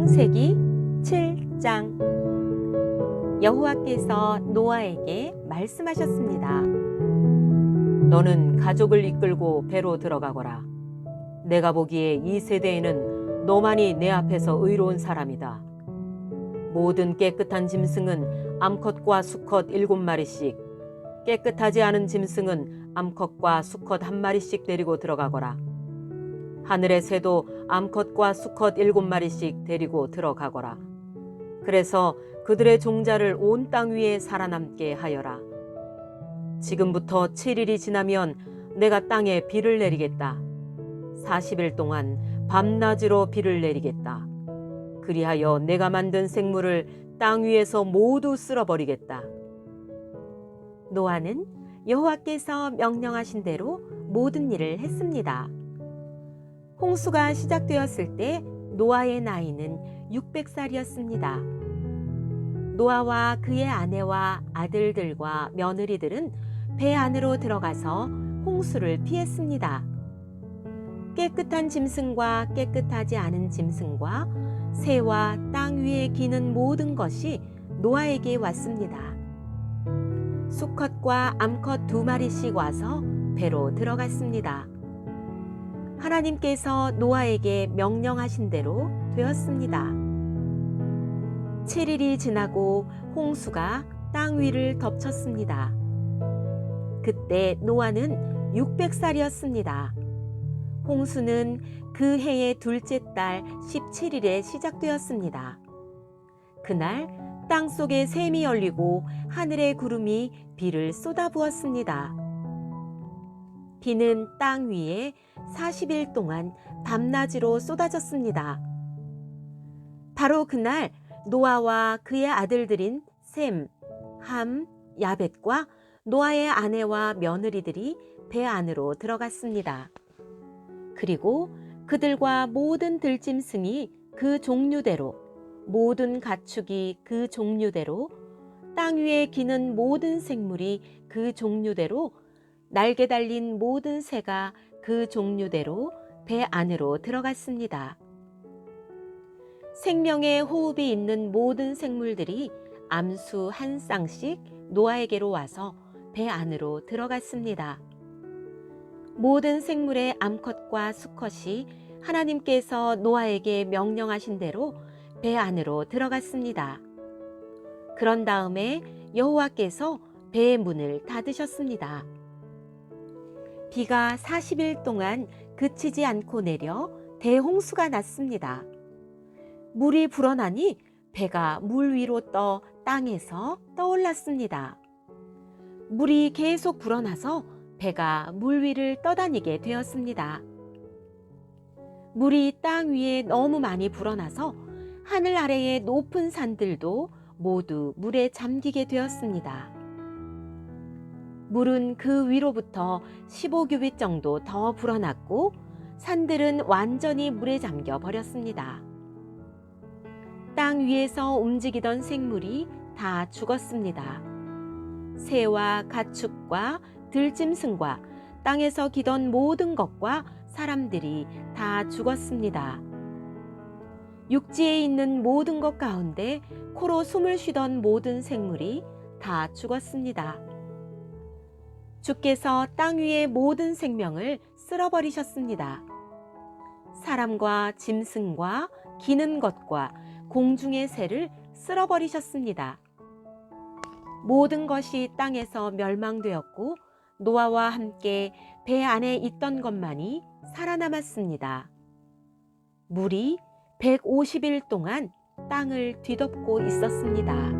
창세기 7장 여호와께서 노아에게 말씀하셨습니다. 너는 가족을 이끌고 배로 들어가거라. 내가 보기에 이 세대에는 너만이 내 앞에서 의로운 사람이다. 모든 깨끗한 짐승은 암컷과 수컷 일곱 마리씩, 깨끗하지 않은 짐승은 암컷과 수컷 한 마리씩 데리고 들어가거라. 하늘의 새도 암컷과 수컷 일곱 마리씩 데리고 들어가거라. 그래서 그들의 종자를 온 땅 위에 살아남게 하여라. 지금부터 7일이 지나면 내가 땅에 비를 내리겠다. 40일 동안 밤낮으로 비를 내리겠다. 그리하여 내가 만든 생물을 땅 위에서 모두 쓸어버리겠다. 노아는 여호와께서 명령하신 대로 모든 일을 했습니다. 홍수가 시작되었을 때 노아의 나이는 600살이었습니다. 노아와 그의 아내와 아들들과 며느리들은 배 안으로 들어가서 홍수를 피했습니다. 깨끗한 짐승과 깨끗하지 않은 짐승과 새와 땅 위에 기는 모든 것이 노아에게 왔습니다. 수컷과 암컷 두 마리씩 와서 배로 들어갔습니다. 하나님께서 노아에게 명령하신 대로 되었습니다. 7일이 지나고 홍수가 땅 위를 덮쳤습니다. 그때 노아는 600살이었습니다. 홍수는 그 해의 둘째 달 17일에 시작되었습니다. 그날 땅 속에 샘이 열리고 하늘의 구름이 비를 쏟아부었습니다. 비는 땅 위에 40일 동안 밤낮으로 쏟아졌습니다. 바로 그날 노아와 그의 아들들인 셈, 함, 야벳과 노아의 아내와 며느리들이 배 안으로 들어갔습니다. 그리고 그들과 모든 들짐승이 그 종류대로, 모든 가축이 그 종류대로, 땅 위에 기는 모든 생물이 그 종류대로, 날개 달린 모든 새가 그 종류대로 배 안으로 들어갔습니다. 생명의 호흡이 있는 모든 생물들이 암수 한 쌍씩 노아에게로 와서 배 안으로 들어갔습니다. 모든 생물의 암컷과 수컷이 하나님께서 노아에게 명령하신 대로 배 안으로 들어갔습니다. 그런 다음에 여호와께서 배의 문을 닫으셨습니다. 비가 40일 동안 그치지 않고 내려 대홍수가 났습니다. 물이 불어나니 배가 물 위로 떠 땅에서 떠올랐습니다. 물이 계속 불어나서 배가 물 위를 떠다니게 되었습니다. 물이 땅 위에 너무 많이 불어나서 하늘 아래의 높은 산들도 모두 물에 잠기게 되었습니다. 물은 그 위로부터 15규빗 정도 더 불어났고 산들은 완전히 물에 잠겨 버렸습니다. 땅 위에서 움직이던 생물이 다 죽었습니다. 새와 가축과 들짐승과 땅에서 기던 모든 것과 사람들이 다 죽었습니다. 육지에 있는 모든 것 가운데 코로 숨을 쉬던 모든 생물이 다 죽었습니다. 주께서 땅 위의 모든 생명을 쓸어버리셨습니다. 사람과 짐승과 기는 것과 공중의 새를 쓸어버리셨습니다. 모든 것이 땅에서 멸망되었고 노아와 함께 배 안에 있던 것만이 살아남았습니다. 물이 150일 동안 땅을 뒤덮고 있었습니다.